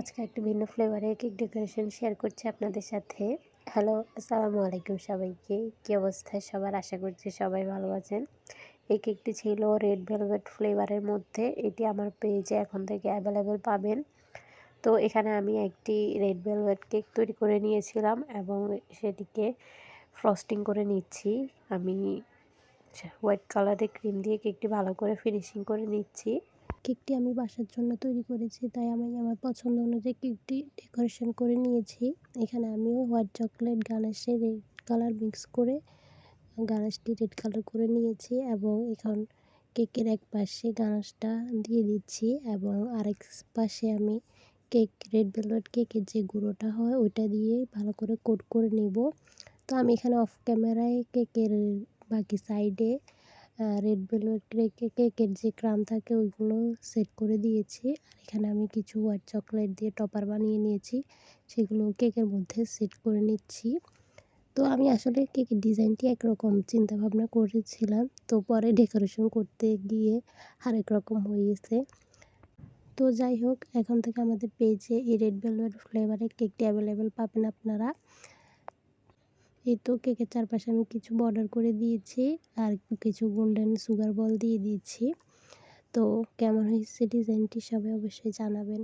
আজকে একটা ভিন্ন ফ্লেভারে কেক ডেকোরেশন শেয়ার করছি আপনাদের সাথে। হ্যালো আসসালামু আলাইকুম সবাইকে। কী অবস্থায় সবার? আশা করছি সবাই ভালো আছেন। এই কেকটি ছিল রেড ভেলভেট ফ্লেভারের মধ্যে। এটি আমার পেজে এখন থেকে অ্যাভেলেবেল পাবেন। তো এখানে আমি একটি রেড ভেলভেট কেক তৈরি করে নিয়েছিলাম এবং সেটিকে ফ্রস্টিং করে নিচ্ছি। আমি হোয়াইট কালারের ক্রিম দিয়ে কেকটি ভালো করে ফিনিশিং করে নিচ্ছি। কেকটি আমি বাসার জন্য তৈরি করেছি, তাই আমি আমার পছন্দ অনুযায়ী কেকটি ডেকোরেশন করে নিয়েছি। এখানে আমিও white chocolate ganache red colour mix করে গানাশটি রেড কালার করে নিয়েছি এবং এখন কেকের এক পাশে গানাশটা দিয়ে দিচ্ছি এবং আরেক পাশে আমি কেক, রেড ভেলভেট কেকের যে গুঁড়োটা হয় ওইটা দিয়ে ভালো করে কোট করে নেব। তো আমি এখানে অফ ক্যামেরায় কেকের বাকি সাইডে রেড ভেলভেট কেকে কেকের যে ক্রাম থাকে, ওইগুলো সেট করে দিয়েছি। আর এখানে আমি কিছু হোয়াইট চকলেট দিয়ে টপার বানিয়ে নিয়েছি। সেগুলো কেকের মধ্যে সেট করে নিচ্ছি। তো আমি আসলে কেকের ডিজাইনটি একরকম চিন্তাভাবনা করেছিলাম। তো পরে ডেকোরেশন করতে গিয়ে আরেক রকম হয়েছে। তো যাই হোক, এখন থেকে আমাদের পেজে এই রেড ভেলভেট ফ্লেভারের কেকটি অ্যাভেলেবেল পাবেন আপনারা। এই তো কেকের চারপাশে আমি কিছু বর্ডার করে দিয়েছি আর কিছু গোল্ডেন সুগার বল দিয়ে দিয়েছি। তো কেমন হয়েছে ডিজাইনটি সবাই অবশ্যই জানাবেন।